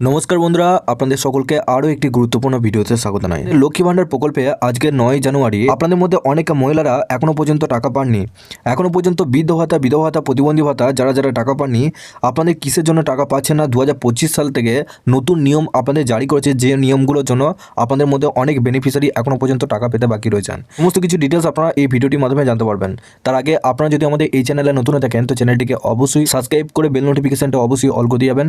নমস্কার বন্ধুরা, আপনাদের সকলকে আরও একটি গুরুত্বপূর্ণ ভিডিওতে স্বাগত জানাই। লক্ষ্মী ভাণ্ডার প্রকল্পে আজকে নয় জানুয়ারি, আপনাদের মধ্যে অনেক মহিলারা এখনও পর্যন্ত টাকা পাননি। এখনও পর্যন্ত বৃদ্ধ ভাতা, বিধবা ভাতা, প্রতিবন্ধী ভাতা, যারা যারা টাকা পাননি, আপনাদের কিসের জন্য টাকা পাচ্ছেন না? দু হাজার পঁচিশ সাল থেকে নতুন নিয়ম আপনাদের জারি করেছে, যে নিয়মগুলোর জন্য আপনাদের মধ্যে অনেক বেনিফিশিয়ারি এখনও পর্যন্ত টাকা পেতে বাকি রয়েছেন। সমস্ত কিছু ডিটেলস আপনারা এই ভিডিওটির মাধ্যমে জানতে পারবেন। তার আগে আপনারা যদি আমাদের এই চ্যানেলে নতুন থাকেন, তো চ্যানেলটিকে অবশ্যই সাবস্ক্রাইব করে বেল নোটিফিকেশনটা অবশ্যই অল করে দিয়ে যাবেন।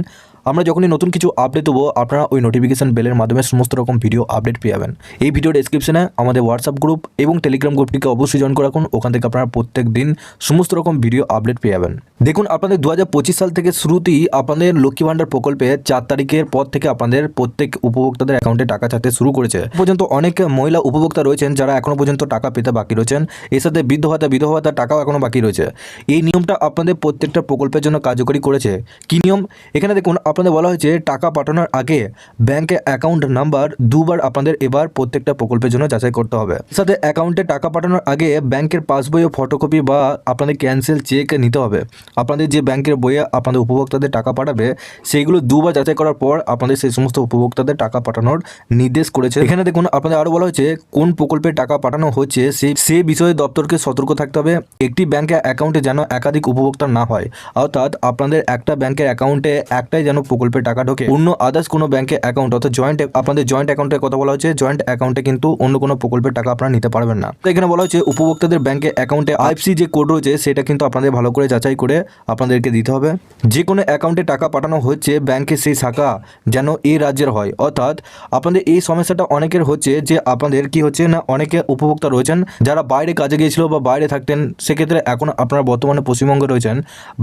আমরা যখনই নতুন কিছু আপডেট দেবো, আপনারা ওই নোটিফিকেশান বেলের মাধ্যমে সমস্ত রকম ভিডিও আপডেট পেয়ে যাবেন। এই ভিডিও ডেসক্রিপশনে আমাদের হোয়াটসঅ্যাপ গ্রুপ এবং টেলিগ্রাম গ্রুপটিকে অবশ্যই জয়েন করে রাখুন, ওখান থেকে আপনারা প্রত্যেক দিন সমস্ত রকম ভিডিও আপডেট পেয়ে যাবেন। দেখুন, আপনাদের দু হাজার পঁচিশ সাল থেকে শুরুতেই আপনাদের লক্ষ্মী ভাণ্ডার প্রকল্পে চার তারিখের পর থেকে আপনাদের প্রত্যেক উপভোক্তাদের অ্যাকাউন্টে টাকা ছাড়তে শুরু করেছে। পর্যন্ত অনেক মহিলা উপভোক্তা রয়েছেন যারা এখনও পর্যন্ত টাকা পেতে বাকি রয়েছেন। এর সাথে বৃদ্ধ ভাতা, বিধবা ভাতার টাকাও এখনও বাকি রয়েছে। এই নিয়মটা আপনাদের প্রত্যেকটা প্রকল্পের জন্য কার্যকরী করেছে। কি নিয়ম? এখানে দেখুন, আপনাদের বলা হয়েছে, টাকা পাঠানোর আগে ব্যাংকে অ্যাকাউন্ট নাম্বার দুবার আপনাদের এবার প্রত্যেকটা প্রকল্পের জন্য যাচাই করতে হবে। সাথে অ্যাকাউন্টে টাকা পাঠানোর আগে ব্যাংকের পাসবই ও ফটোকপি বা আপনাদের ক্যান্সেল চেক নিতে হবে। আপনাদের যে ব্যাংকের বইয়ে আপনাদের উপভোক্তাদের টাকা পাঠাবে, সেইগুলো দুবার যাচাই করার পর আপনাদের সেই সমস্ত উপভোক্তাদের টাকা পাঠানোর নির্দেশ করেছে। এখানে দেখুন, আপনাদের আরও বলা হয়েছে, কোন প্রকল্পে টাকা পাঠানো হচ্ছে সেই সে বিষয়ে দপ্তরকে সতর্ক থাকতে হবে। একটি ব্যাংকের অ্যাকাউন্টে যেন একাধিক উপভোক্তা না হয়, অর্থাৎ আপনাদের একটা ব্যাংকের অ্যাকাউন্টে একটাই যেন প্রকল্পের টাকা ঢোকে। অন্য আদার্স কোনো ব্যাংকের অ্যাকাউন্ট অর্থাৎ জয়েন্ট আপনাদের জয়েন্ট অ্যাকাউন্টের কথা বলা হচ্ছে জয়েন্ট অ্যাকাউন্টে কিন্তু অন্য কোনো প্রকল্পের টাকা আপনারা নিতে পারবেন না। তো এখানে বলা হচ্ছে উপভোক্তাদের ব্যাংকে অ্যাকাউন্টে আইএফসি যে কোড রয়েছে, সেটা কিন্তু আপনাদের ভালো করে যাচাই করে আপনাদেরকে দিতে হবে। যে কোনো অ্যাকাউন্টে টাকা পাঠানো হচ্ছে ব্যাংকের সেই শাখা যেন এই রাজ্যের হয়। অর্থাৎ আপনাদের এই সমস্যাটা অনেকের হচ্ছে যে আপনাদের কি হচ্ছে না, অনেকে উপভোক্তা রয়েছেন, যারা বাইরে কাজে গিয়েছিল বা বাইরে থাকতেন, সেক্ষেত্রে এখন আপনারা বর্তমানে পশ্চিমবঙ্গে রয়েছেন,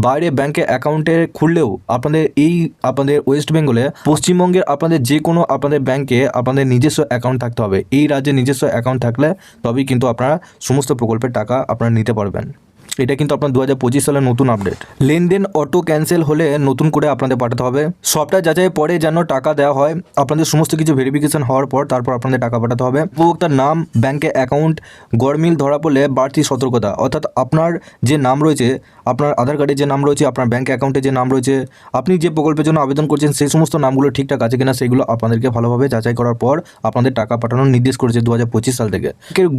বাইরে ব্যাংকে অ্যাকাউন্টে খুললেও আপনাদের এই, আপনাদের ওয়েস্ট বেঙ্গলে পশ্চিমবঙ্গের আপনাদের যে কোনো আপনাদের ব্যাংকে আপনাদের নিজস্ব অ্যাকাউন্ট থাকতে হবে। এই রাজ্যে নিজস্ব অ্যাকাউন্ট থাকলে তবেই কিন্তু আপনারা সমস্ত প্রকল্পের টাকা আপনারা নিতে পারবেন। এটা কিন্তু আপনার দু হাজার পঁচিশ সালের নতুন আপডেট লেনদেন অটো ক্যান্সেল হলে নতুন করে আপনাদের পাঠাতে হবে। সফটওয়্যার যাচাই পরে যেন টাকা দেওয়া হয়, আপনাদের সমস্ত কিছু ভেরিফিকেশন হওয়ার পর তারপর আপনাদের টাকা পাঠাতে হবে। উপভোক্তার নাম ব্যাংকে অ্যাকাউন্ট গড়মিল ধরা পড়লে বাড়তি সতর্কতা। অর্থাৎ আপনার যে নাম রয়েছে, আপনার আধার কার্ডে যে নাম রয়েছে, আপনার ব্যাংক অ্যাকাউন্টে যে নাম রয়েছে, আপনি যে প্রকল্পের জন্য আবেদন করছেন, সেই সমস্ত নামগুলো ঠিকঠাক আছে কিনা, সেগুলো আপনাদেরকে ভালোভাবে যাচাই করার পর আপনাদের টাকা পাঠানোর নির্দেশ করেছে দু হাজার পঁচিশ সাল থেকে।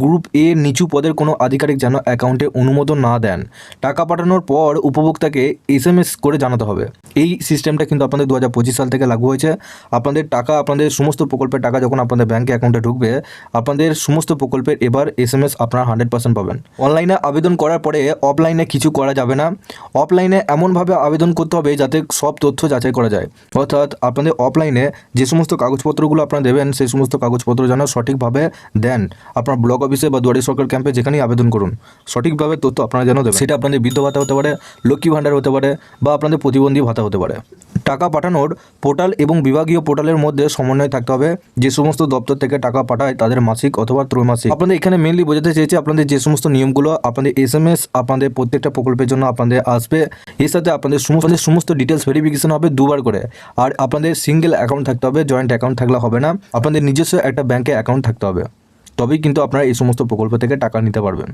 গ্রুপ এ নিচু পদের কোনো আধিকারিক যেন অ্যাকাউন্টে অনুমোদন না দেন। টাকা পাঠানোর পর উপভোক্তাকে এস এম এস করে জানাতে হবে। এই সিস্টেমটা কিন্তু আপনাদের দু হাজার পঁচিশ সাল থেকে লাগু হয়েছে। আপনাদের টাকা, আপনাদের সমস্ত প্রকল্পের টাকা যখন আপনাদের ব্যাঙ্কে অ্যাকাউন্টে ঢুকবে, আপনাদের সমস্ত প্রকল্পের এবার এস এম এস আপনারা হান্ড্রেড পার্সেন্ট পাবেন। অনলাইনে আবেদন করার পরে অফলাইনে কিছু করা যাবে না। অফলাইনে এমনভাবে আবেদন করতে হবে যাতে সব তথ্য যাচাই করা যায়। অর্থাৎ আপনাদের অফলাইনে যে সমস্ত কাগজপত্রগুলো আপনারা দেবেন, সেই সমস্ত কাগজপত্র যেন সঠিকভাবে দেন। আপনার ব্লক অফিসে বা দুয়ারি সরকার ক্যাম্পে যেখানেই আবেদন করুন। সঠিকভাবে তথ্য আপনারা যেন দেবেন? সেটা আপনাদের বৃদ্ধ ভাতা হতে পারে, লক্ষ্মী ভাণ্ডার হতে পারে, বা আপনাদের প্রতিবন্ধী ভাতা হতে পারে। টাকা পাঠানোর পোর্টাল এবং বিভাগীয় পোর্টালের মধ্যে সমন্বয় থাকতে হবে। যে সমস্ত দপ্তর থেকে টাকা পাঠায় তাদের মাসিক অথবা ত্রৈমাসিক। আপনাদের এখানে মেনলি বোঝাতে চেয়েছি আপনাদের যে সমস্ত নিয়মগুলো, আপনাদের এস এম এস আপনাদের প্রত্যেকটা প্রকল্পের জন্য আপনাদের আসবে। এর সাথে আপনাদের সমস্ত সমস্ত ডিটেলস ভেরিফিকেশন হবে দুবার করে। আর আপনাদের সিঙ্গেল অ্যাকাউন্ট থাকতে হবে জয়েন্ট অ্যাকাউন্ট থাকলে হবে না। আপনাদের নিজস্ব একটা ব্যাংকে অ্যাকাউন্ট থাকতে হবে। তবেই কিন্তু আপনারা এই সমস্ত প্রকল্প থেকে টাকা নিতে পারবেন।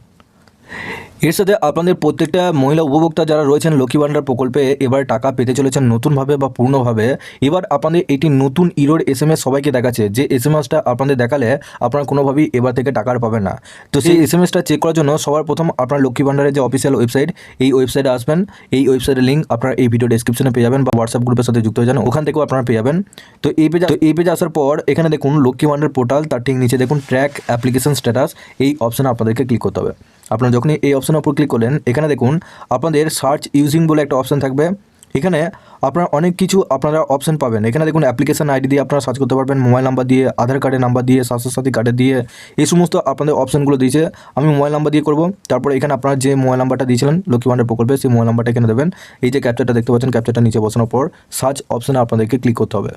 এর সাথে আপনাদের প্রত্যেকটা মহিলা উপভোক্তা যারা রয়েছেন লক্ষ্মী ভাণ্ডার প্রকল্পে এবার টাকা পেতে চলেছেন নতুনভাবে বা পূর্ণভাবে। এবার আপনাদের এটি নতুন ইরোর এস এম এস সবাইকে দেখাচ্ছে। যে এস এম এসটা আপনাদের দেখালে আপনারা কোনোভাবেই এবার থেকে টাকার পাবেন না। তো সেই এস এম এসটা চেক করার জন্য সবার প্রথম আপনার লক্ষ্মী ভাণ্ডারের যে অফিসিয়াল ওয়েবসাইট এই ওয়েবসাইটে আসবেন। এই ওয়েবসাইটের লিঙ্ক আপনার এই ভিডিও ডিসক্রিপশনে পেয়ে যাবেন বা হোয়াটসঅ্যাপ গ্রুপের সাথে যুক্ত হয়ে যান। ওখান থেকেও আপনারা পেয়ে যাবেন। তো এই পেজে তো এই পেজে আসার পর এখানে দেখুন লক্ষ্মী ভাণ্ডার পোর্টাল তার ঠিক নিচে দেখুন ট্র্যাক অ্যাপ্লিকেশন স্ট্যাটাস এই অপশানে আপনাদেরকে ক্লিক করতে হবে। আপনারা যখনই এই অপশনের উপর ক্লিক করলেন, এখানে দেখুন আপনাদের সার্চ ইউজিং বলে একটা অপশান থাকবে। এখানে আপনারা অনেক কিছু আপনারা অপশন পাবেন। এখানে দেখুন অ্যাপ্লিকেশন আইডি দিয়ে আপনারা সার্চ করতে পারবেন মোবাইল নাম্বার দিয়ে আধার কার্ডের নাম্বার দিয়ে, স্বাস্থ্যসাথী কার্ডের দিয়ে, এই সমস্ত আপনাদের অপশনগুলো দিয়েছে। আমি মোবাইল নাম্বার দিয়ে করব, তারপরে এখানে আপনারা যে মোবাইল নাম্বারটা দিয়েছিলেন লক্ষ্মী ভাণ্ডার প্রকল্পে, সেই মোবাইল নাম্বারটা এখানে দেবেন। এই যে ক্যাপচারটা দেখতে পাচ্ছেন ক্যাপচারটা নিচে বসানোর পর সার্চ অপশনে আপনাদেরকে ক্লিক করতে হবে।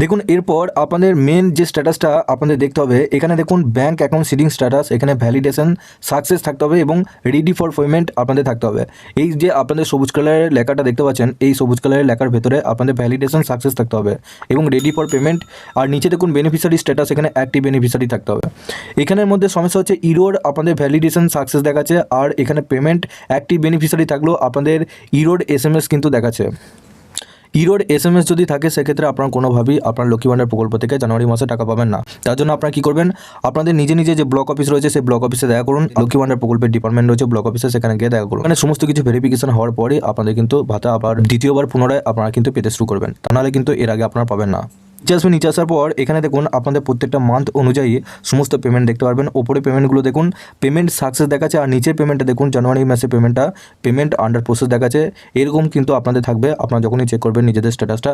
দেখুন, এরপর আপনাদের মেন যে স্ট্যাটাসটা আপনাদের দেখতে হবে, এখানে দেখুন ব্যাঙ্ক অ্যাকাউন্ট সিডিং স্ট্যাটাস এখানে ভ্যালিডেশন সাকসেস থাকতে হবে এবং রেডি ফর পেমেন্ট আপনাদের থাকতে হবে। এই যে আপনাদের সবুজ কালারের লেখাটা দেখতে পাচ্ছেন, এই সবুজ কালারের লেখার ভেতরে আপনাদের ভ্যালিডেশন সাকসেস থাকতে হবে এবং রেডি ফর পেমেন্ট আর নিচে দেখুন বেনিফিশিয়ারি স্ট্যাটাস এখানে অ্যাক্টিভ বেনিফিশিয়ারি থাকতে হবে। এখানের মধ্যে সমস্যা হচ্ছে ইরোর আপনাদের ভ্যালিডেশন সাকসেস দেখাচ্ছে আর এখানে পেমেন্ট অ্যাক্টিভ বেনিফিশিয়ারি থাকলেও আপনাদের ইরোড এস এম এস কিন্তু দেখাচ্ছে। ইরোর এস এম এস যদি থাকে, সেক্ষেত্রে আপনার কোনোভাবেই আপনার লক্ষ্মী ভাণ্ডার প্রকল্প থেকে জানুয়ারি মাসে টাকা পাবেন না। তার জন্য আপনারা কী করবেন? আপনাদের নিজে নিজে যে ব্লক অফিস রয়েছে, সেই ব্লক অফিসে দেখা করুন। লক্ষ্মী ভান্ডার প্রকল্পের ডিপার্টমেন্ট রয়েছে ব্লক অফিসে সেখানে গিয়ে দেখা করুন। মানে সমস্ত কিছু ভেরিফিকেশন হওয়ার পরে আপনাদের কিন্তু ভাতা আবার দ্বিতীয়বার পুনরায় আপনারা কিন্তু পেতে শুরু করবেন। তা নাহলে কিন্তু এর আগে আপনারা পাবেন না। আসবেন নিচে আসার পর, এখানে দেখুন আপনাদের প্রত্যেকটা মান্থ অনুযায়ী সমস্ত পেমেন্ট দেখতে পারবেন। ওপরে পেমেন্টগুলো দেখুন পেমেন্ট সাকসেস দেখাচ্ছে আর নিচের পেমেন্টটা দেখুন জানুয়ারি মাসে পেমেন্টটা পেমেন্ট আন্ডার প্রসেস দেখাচ্ছে। এরকম কিন্তু আপনাদের থাকবে, আপনারা যখনই চেক করবেন নিজেদের স্ট্যাটাসটা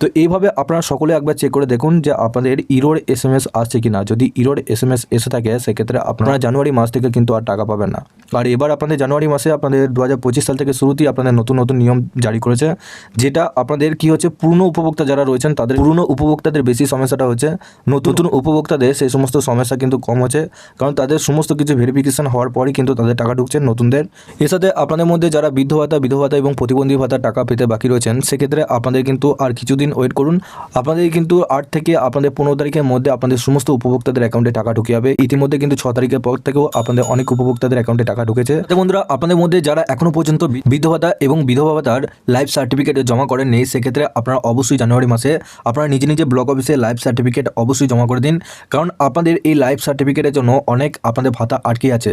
তো এইভাবে আপনারা সকলে একবার চেক করে দেখুন যে আপনাদের ইরোর এস এম এস আসছে কি না যদি ইরোর এস এম এস এসে থাকে, সেক্ষেত্রে আপনারা জানুয়ারি মাস থেকে কিন্তু আর টাকা পাবেন না। আর এবার আপনাদের জানুয়ারি মাসে আপনাদের দু হাজার পঁচিশ সাল থেকে শুরুতেই আপনাদের নতুন নতুন নিয়ম জারি করেছে, যেটা আপনাদের কি হচ্ছে, পুরনো উপভোক্তা যারা রয়েছেন, তাদের পুরনো উপভোক্তাদের বেশি সমস্যাটা হচ্ছে নতুন উপভোক্তাদের সেই সমস্ত সমস্যা কিন্তু কম হচ্ছে কারণ তাদের সমস্ত কিছু ভেরিফিকেশন হওয়ার পরই কিন্তু তাদের টাকা ঢুকছে নতুনদের। এর সাথে আপনাদের মধ্যে যারা বৃদ্ধ ভাতা বিধ ভাতা এবং প্রতিবন্ধী ভাতা টাকা পেতে বাকি রয়েছেন সেক্ষেত্রে আপনাদের কিন্তু আর কিছুদিন ওয়েট করুন। আপনাদের কিন্তু আট থেকে আপনাদের পনেরো তারিখের মধ্যে আপনাদের সমস্ত উপভোক্তাদের অ্যাকাউন্টে টাকা ঢুকে যাবে। ইতিমধ্যে কিন্তু ছ তারিখের পর থেকেও আপনাদের অনেক উপভোক্তাদের অ্যাকাউন্টে টাকা ঢুকেছে। বন্ধুরা আপনাদের মধ্যে যারা এখনও পর্যন্ত বৃদ্ধ ভাতা এবং বিধবা ভাতার লাইফ সার্টিফিকেট জমা করেননি সেক্ষেত্রে আপনারা অবশ্যই জানুয়ারি মাসে আপনারা নিজে নিজে ব্লক অফিসে লাইফ সার্টিফিকেট অবশ্যই জমা করে দিন। কারণ আপনাদের এই লাইফ সার্টিফিকেটের জন্য অনেক আপনাদের ভাতা আটকে আছে।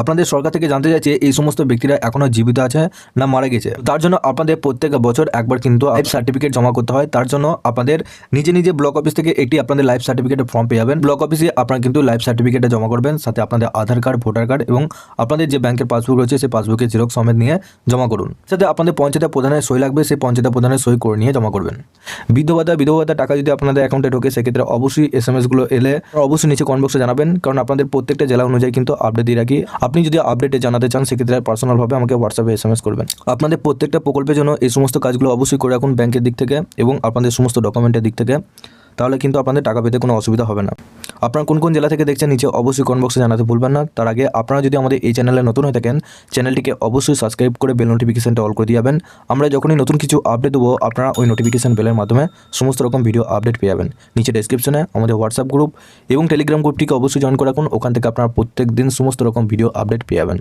আপনাদের সরকার থেকে জানতে চাইছে, এই সমস্ত ব্যক্তিরা এখনও জীবিত আছে না মারা গেছে। তার জন্য আপনাদের প্রত্যেক বছর একবার কিন্তু লাইফ সার্টিফিকেট জমা করতে হয়। তার জন্য আপনাদের নিজে নিজে ব্লক অফিস থেকে একটি আপনাদের লাইফ সার্টিফিকেটের ফর্ম পেয়ে যাবেন। ব্লক অফিসে আপনারা কিন্তু লাইফ সার্টিফিকেটটা জমা করবেন। সাথে আপনাদের আধার কার্ড ভোটার কার্ড এবং আপনাদের যে ব্যাংকের পাসবুক রয়েছে, সেই পাসবুকের জেরক্স সমেত নিয়ে জমা করুন। সাথে আপনাদের পঞ্চায়েতের প্রধানের সই লাগবে, সেই পঞ্চায়েতের প্রধানের সই করে নিয়ে জমা করবেন। বিধবাতা বিধবাতা টাকা যদি আপনাদের অ্যাকাউন্টে ঢোকে, সেক্ষেত্রে অবশ্যই এস এম এসগুলো এলে অবশ্যই নিচে কমেন্ট বক্সে জানাবেন। কারণ আপনাদের প্রত্যেকটা জেলা অনুযায়ী কিন্তু আপডেট দিয়ে রাখি। আপনি যদি আপডেটে জানাতে চান, সেক্ষেত্রে পার্সোনালভাবে আমাকে হোয়াটসঅ্যাপে এস এম এস করবেন। আপনাদের প্রত্যেকটা প্রকল্পের জন্য এই সমস্ত কাজগুলো অবশ্যই করে রাখুন ব্যাংকের দিক থেকে এবং আপনাদের সমস্ত ডকুমেন্টের দিক থেকে। তাহলে কিন্তু আপনাদের টাকা পেতে কোনো অসুবিধা হবে না। আপনারা কোন কোন জেলা থেকে দেখছেন নিচে অবশ্যই কমেন্ট বক্সে জানাতে ভুলবেন না। তার আগে আপনারা যদি আমাদের এই চ্যানেলে নতুন হয়ে থাকেন চ্যানেলটিকে অবশ্যই সাবস্ক্রাইব করে বেল নোটিফিকেশনটা অল করে দিয়ে যাবেন। আমরা যখনই নতুন কিছু আপডেট দেবো, আপনারা ওই নোটিফিকেশন বেলের মাধ্যমে সমস্ত রকম ভিডিও আপডেট পেয়ে যাবেন। নিচে ডেসক্রিপশনে আমাদের হোয়াটসঅ্যাপ গ্রুপ এবং টেলিগ্রাম গ্রুপটিকে অবশ্যই জয়েন করে রাখুন। ওখান থেকে আপনারা প্রত্যেক দিন সমস্ত রকম ভিডিও আপডেট পেয়ে যাবেন।